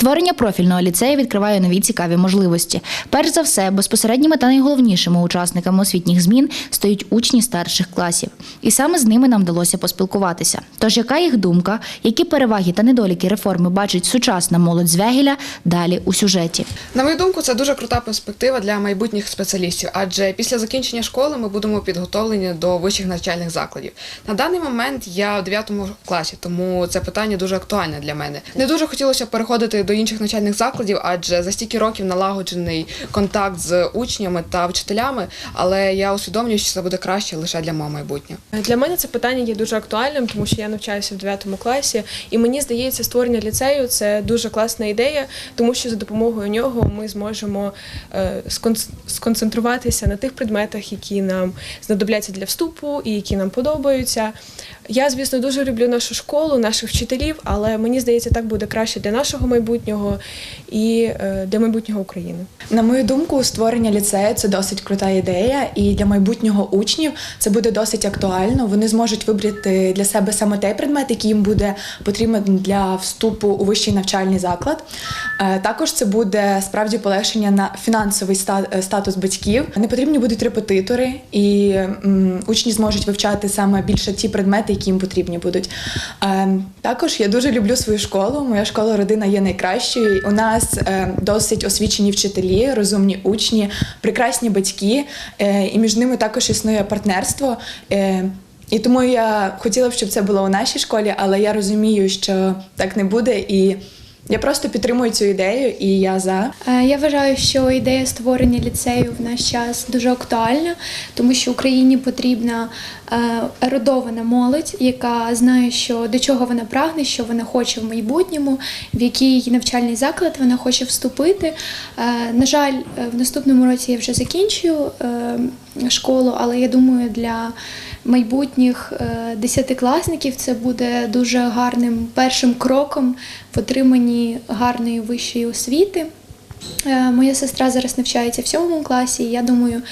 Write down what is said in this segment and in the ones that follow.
Створення профільного ліцею відкриває нові цікаві можливості. Перш за все, безпосередніми та найголовнішими учасниками освітніх змін стають учні старших класів, і саме з ними нам вдалося поспілкуватися. Тож, яка їх думка, які переваги та недоліки реформи бачить сучасна молодь з Вегеля, далі у сюжеті. На мою думку, це дуже крута перспектива для майбутніх спеціалістів, адже після закінчення школи ми будемо підготовлені до вищих навчальних закладів. На даний момент я в 9 класі, тому це питання дуже актуальне для мене. Не дуже хотілося переходити до інших навчальних закладів, адже за стільки років налагоджений контакт з учнями та вчителями, але я усвідомлюю, що це буде краще лише для мого майбутнього. Для мене це питання є дуже актуальним, тому що я навчаюся в 9 класі, і мені здається, створення ліцею це дуже класна ідея, тому що за допомогою нього ми зможемо е, сконцентруватися на тих предметах, які нам знадобляться для вступу і які нам подобаються. Я, звісно, дуже люблю нашу школу, наших вчителів, але мені здається, так буде краще для нашого майбутнього 你好。І е, для майбутнього України. На мою думку, створення ліцею це досить крута ідея, і для майбутнього учнів це буде досить актуально. Вони зможуть вибрати для себе саме той предмет, який їм буде потрібен для вступу у вищий навчальний заклад. Е, Також це буде справді полегшення на фінансовий е, статус батьків. Не потрібні будуть репетитори, і учні зможуть вивчати саме більше ті предмети, які їм потрібні будуть. Е, Також я дуже люблю свою школу. Моя школа родина є найкращою. У нас е, досить освічені вчителі, розумні учні, прекрасні батьки, е, і між ними також існує партнерство. Е, І тому я хотіла б, щоб це було у нашій школі, але я розумію, що так не буде, і я просто підтримую цю ідею, і я за. Е, Я вважаю, що ідея створення ліцею в наш час дуже актуальна, тому що Україні потрібна е, ерудована молодь, яка знає, що до чого вона прагне, що вона хоче в майбутньому, в який навчальний заклад вона хоче вступити. Е, На жаль, в наступному році я вже закінчую школу, але я думаю, для майбутніх е, десятикласників це буде дуже гарним першим кроком в отриманні гарної вищої освіти. Е, Моя сестра зараз навчається в сьомому класі, і я думаю,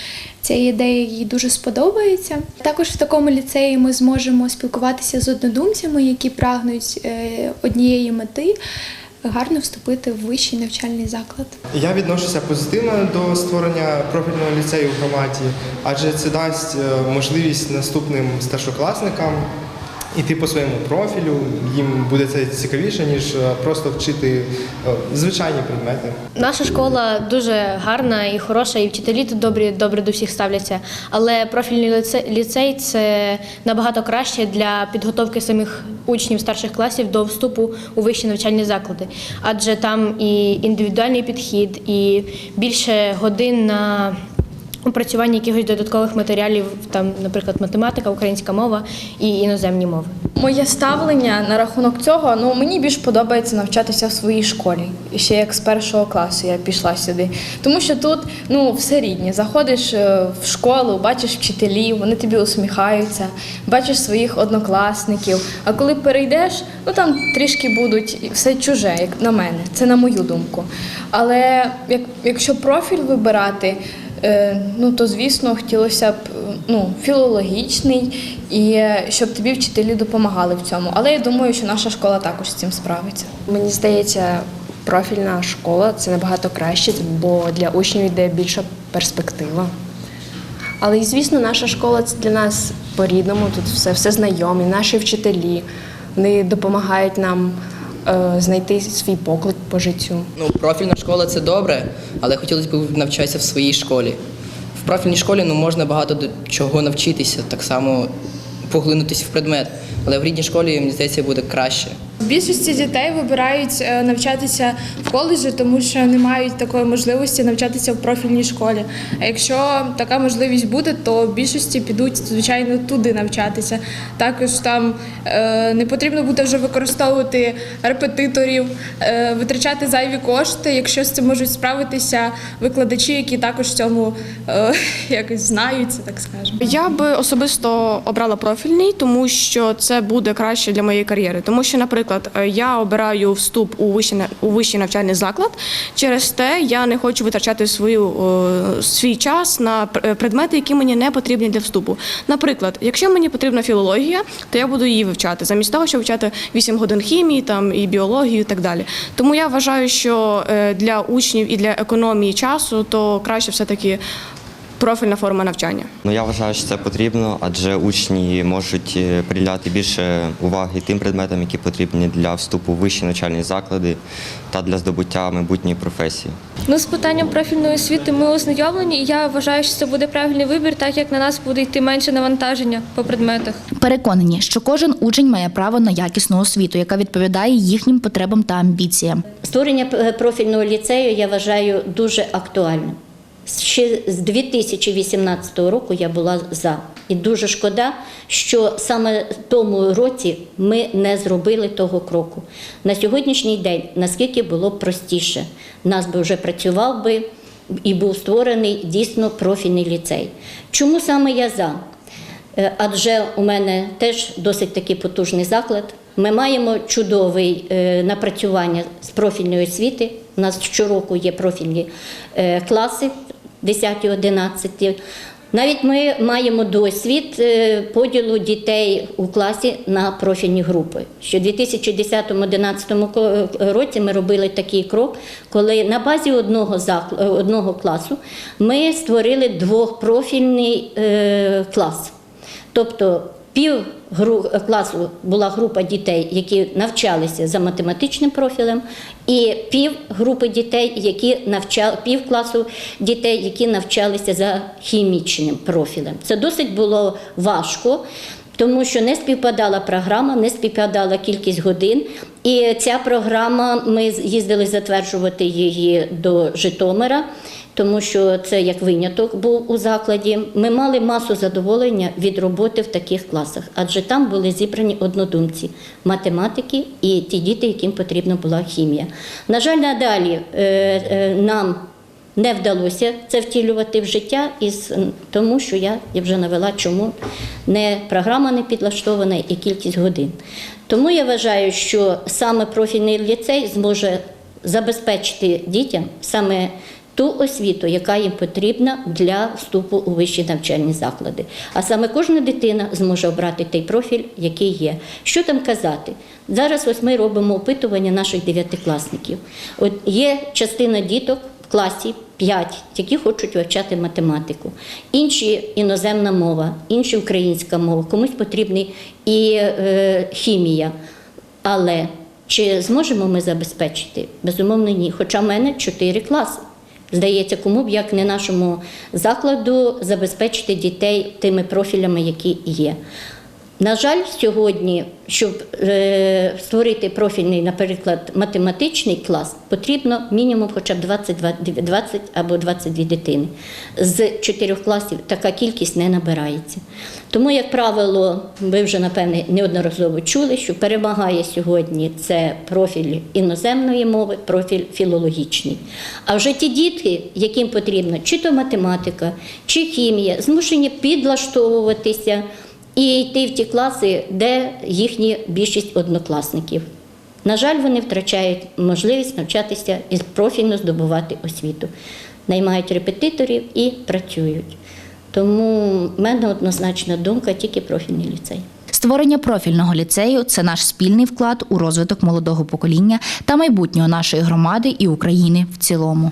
ця ідея їй дуже сподобається. Також в такому ліцеї ми зможемо спілкуватися з однодумцями, які прагнуть е, однієї мети гарно вступити в вищий навчальний заклад. Я відношуся позитивно до створення профільного ліцею в громаді, адже це дасть е, можливість наступним старшокласникам іти по своєму профілю. Їм буде це цікавіше, ніж е, просто вчити е, звичайні предмети. Наша школа дуже гарна і хороша, і вчителі тут добрі, добре до всіх ставляться. Але профільний ліцей, це набагато краще для підготовки самих учнів старших класів до вступу у вищі навчальні заклади. Адже там і індивідуальний підхід, і більше годин на опрацювання якихось додаткових матеріалів, там, наприклад, математика, українська мова і іноземні мови. Моє ставлення на рахунок цього, ну мені більш подобається навчатися в своїй школі. Ще як з першого класу я пішла сюди. Тому що тут ну все рідне. Заходиш е, в школу, бачиш вчителів, вони тобі усміхаються, бачиш своїх однокласників. А коли перейдеш, ну там трішки будуть все чуже, як на мене. Це на мою думку. Але як, якщо профіль вибирати. Е, Ну, то звісно, хотілося б ну, філологічний і е, щоб тобі вчителі допомагали в цьому. Але я думаю, що наша школа також з цим справиться. Мені здається, профільна школа це набагато краще, бо для учнів йде більша перспектива. Але звісно, наша школа це для нас по-рідному, тут все, все знайомі, наші вчителі. Вони допомагають нам знайти свій поклик по життю. Ну, профільна школа це добре, але хотілося б навчатися в своїй школі. В профільній школі ну, можна багато до чого навчитися, так само поглинутися в предмет. Але в рідній школі, мені здається, буде краще. Більшості дітей вибирають е, навчатися в коледжі, тому що не мають такої можливості навчатися в профільній школі. А якщо така можливість буде, то більшості підуть звичайно туди навчатися. Також там е, не потрібно буде вже використовувати репетиторів, е, витрачати зайві кошти, якщо з цим можуть справитися викладачі, які також цьому якось знаються, так скажемо. Я би особисто обрала профільний, тому що це буде краще для моєї кар'єри. Тому що, наприклад, наприклад, е, я обираю вступ у вищий, у вищий навчальний заклад. Через те я не хочу витрачати свою, е, свій час на е, предмети, які мені не потрібні для вступу. Наприклад, якщо мені потрібна філологія, то я буду її вивчати, замість того, щоб вивчати 8 годин хімії там, і біологію і так далі. Тому я вважаю, що для учнів і для економії часу, то краще все-таки профільна форма навчання. Ну я вважаю, що це потрібно, адже учні можуть е, приділяти більше уваги тим предметам, які потрібні для вступу в вищі навчальні заклади та для здобуття майбутньої професії. Ну, з питанням профільної освіти ми ознайомлені, і я вважаю, що це буде правильний вибір, так як на нас буде йти менше навантаження по предметах. Переконані, що кожен учень має право на якісну освіту, яка відповідає їхнім потребам та амбіціям. Створення е, профільного ліцею я вважаю дуже актуальним. Ще з 2018 року я була за. І дуже шкода, що саме в тому році ми не зробили того кроку. На сьогоднішній день наскільки було простіше, нас би вже працював би і був створений дійсно профільний ліцей. Чому саме я за? Е, Адже у мене теж досить такий потужний заклад. Ми маємо чудове напрацювання з профільної освіти. У нас щороку є профільні е, класи 10-11. Навіть ми маємо досвід е, поділу дітей у класі на профільні групи. Що в 2010-2011 році ми робили такий крок, коли на базі одного е, одного класу ми створили двохпрофільний е, клас. Тобто пів класу була група дітей, які навчалися за математичним профілем, і пів групи дітей, які навчали пів класу дітей, які навчалися за хімічним профілем. Це досить було важко. Тому що не співпадала програма, не співпадала кількість годин. І ця програма, ми їздили затверджувати її до Житомира, тому що це як виняток був у закладі. Ми мали масу задоволення від роботи в таких класах, адже там були зібрані однодумці, математики і ті діти, яким потрібна була хімія. На жаль, надалі е, е, нам не вдалося це втілювати в життя, із тому що я, я вже навела, чому не програма не підлаштована і кількість годин. Тому я вважаю, що саме профільний ліцей зможе забезпечити дітям саме ту освіту, яка їм потрібна для вступу у вищі навчальні заклади. А саме кожна дитина зможе обрати той профіль, який є. Що там казати? Зараз ось ми робимо опитування наших дев'ятикласників. От є частина діток в класі 5, які хочуть вивчати математику, інші іноземна мова, інші українська мова, комусь потрібна і е, хімія. Але чи зможемо ми забезпечити? Безумовно, ні. Хоча в мене 4 класи. Здається, кому б як не нашому закладу забезпечити дітей тими профілями, які є. На жаль, сьогодні, щоб е, створити профільний, наприклад, математичний клас, потрібно мінімум хоча б 22, 20 або 22 дитини. З чотирьох класів така кількість не набирається. Тому, як правило, ви вже напевне неодноразово чули, що перемагає сьогодні це профіль іноземної мови, профіль філологічний. А вже ті дітки, яким потрібно чи то математика, чи хімія, змушені підлаштовуватися і йти в ті класи, де їхні більшість однокласників. На жаль, вони втрачають можливість навчатися і профільно здобувати освіту. Наймають репетиторів і працюють. Тому в мене однозначна думка тільки профільний ліцей. Створення профільного ліцею це наш спільний вклад у розвиток молодого покоління та майбутнього нашої громади і України в цілому.